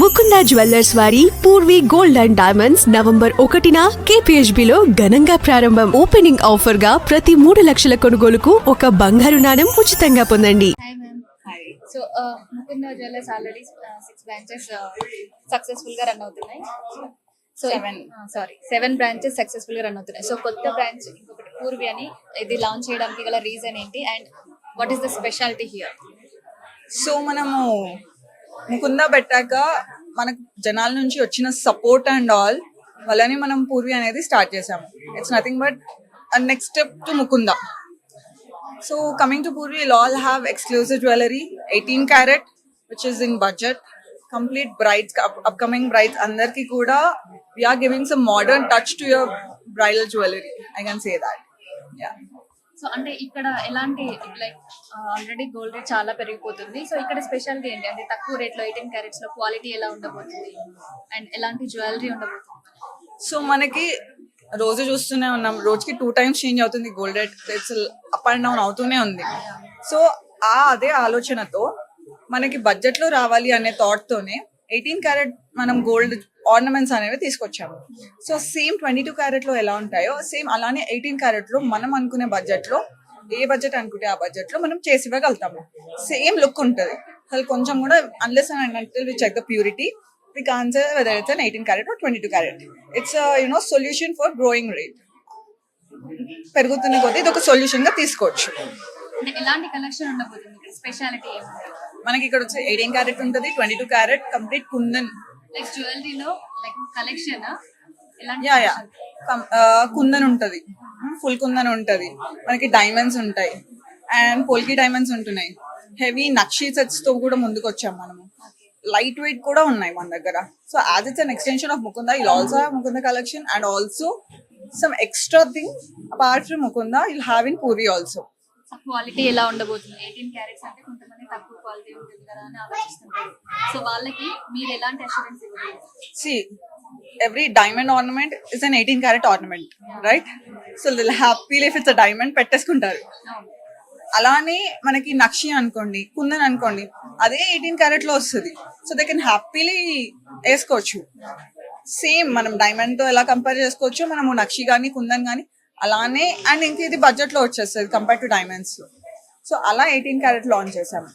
Mukunda jewellers వారి Poorvi gold and diamonds November ఒకటిన KPHB లో ఘనంగా ప్రారంభం. ఓపెనింగ్ ఆఫర్గా ప్రతి మూడు లక్షల కొనుగోలుకు ఒక బంగారు నాణెం ఉచితంగా పొందండి. Hi ma'am hi so Mukunda jewellers already six branches సక్సెస్ఫుల్గా రన్ అవుతున్నాయి. So seven sorry seven branches సక్సెస్ఫుల్గా రన్ అవుతున్నాయి. సో కొత్త బ్రాంచ్ ఇంకొకటి పూర్వి అని ఇది లాంచ్ చేయడానికి గల రీజన్ ఏంటి? And what is the speciality here so మనము ముకుంద పెట్టాక మనకు జనాల నుంచి వచ్చిన సపోర్ట్ అండ్ ఆల్ వల్లనే మనం పూర్వి అనేది స్టార్ట్ చేసాము it's nothing but next step to Mukunda. So coming to Poorvi will all have exclusive jewellery eighteen carat which is in budget complete brides upcoming brides అందరికి కూడా we are giving some modern touch to your bridal jewellery I can say that yeah so అంటే ఇక్కడ ఎలాంటి like already gold rate చాలా పెరిగిపోతుంది. So ఇక్కడ speciality ఏంటి? అంటే తక్కువ రేట్లో ఎయిటీన్ క్యారెట్స్లో క్వాలిటీ ఎలా ఉండబోతుంది? అండ్ ఎలాంటి జ్యువెలరీ ఉండబోతుంది? సో మనకి రోజు చూస్తూనే ఉన్నాం. రోజుకి టూ టైమ్స్ చేంజ్ అవుతుంది gold rate rates up and down అవుతూనే ఉంది. సో ఆ అదే ఆలోచనతో మనకి బడ్జెట్లో రావాలి అనే థాట్ తోనే ఎయిటీన్ క్యారెట్ మనం గోల్డ్ ఆర్నమెంట్స్ అనేవి తీసుకొచ్చాము. సో సేమ్ ట్వంటీ టూ క్యారెట్లో ఎలా ఉంటాయో సేమ్ అలానే ఎయిటీన్ క్యారెట్లో మనం అనుకునే బడ్జెట్లో ఏ బడ్జెట్ అనుకుంటే ఆ బడ్జెట్లో మనం చేసి ఇవ్వగలుగుతాము. సేమ్ లుక్ ఉంటుంది. అసలు కొంచెం కూడా unless and until we check the purity answer whether it's an 18 carat or 22 carat. It's a you know solution for growing rate. పెరుగుతున్న కొద్దీ ఇది ఒక సొల్యూషన్గా తీసుకోవచ్చు. ఎలాంటి కలెక్షన్ ఉండబోతుంది? స్పెషాలిటీ మనకి ఇక్కడ వచ్చి ఎయిటీన్ క్యారెట్ ఉంటుంది twenty two carat complete kundan. Like జ్యువెలరీలో like collection yeah yeah? Kundan ఉంటది. ఫుల్ కుందన్ ఉంటది. మనకి డైమండ్స్ ఉంటాయి. అండ్ పోల్కి డైమండ్స్ ఉంటున్నాయి. హెవీ నక్షీ సెట్స్తో కూడా ముందుకు వచ్చాం మనము లైట్ వెయిట్ కూడా ఉన్నాయి మన దగ్గర. So as it's an extension of Mukunda we'll also have Mukunda collection and also some extra thing apart from Mukunda we'll have in puri also quality ఎలా ఉండబోతుంది? ఎయిటీన్ క్యారెట్స్ అంటే కొంతమంది తక్కువ క్వాలిటీ ఉంటుంది కదా అని ఆలోచిస్తుంటారు. సో వాళ్ళకి మీరు ఎలాంటి అష్యూరెన్స్ ఇవ్వగలరు? See every diamond ornament is an eighteen carat ornament right so they'll happy if it's a diamond పెట్టేసుకుంటారు. అలానే మనకి నక్షి అనుకోండి కుందన్ అనుకోండి అదే ఎయిటీన్ క్యారెట్లో వస్తుంది. సో దే కెన్ హ్యాపీలీ వేసుకోవచ్చు. సేమ్ మనం డైమండ్తో ఎలా కంపేర్ చేసుకోవచ్చు మనము నక్షి కానీ కుందన్ కానీ అలానే అండ్ ఇంక ఇది బడ్జెట్లో వచ్చేస్తుంది కంపేర్ టు డైమండ్స్లో సో అలా ఎయిటీన్ క్యారెట్ లాంచ్ చేసాము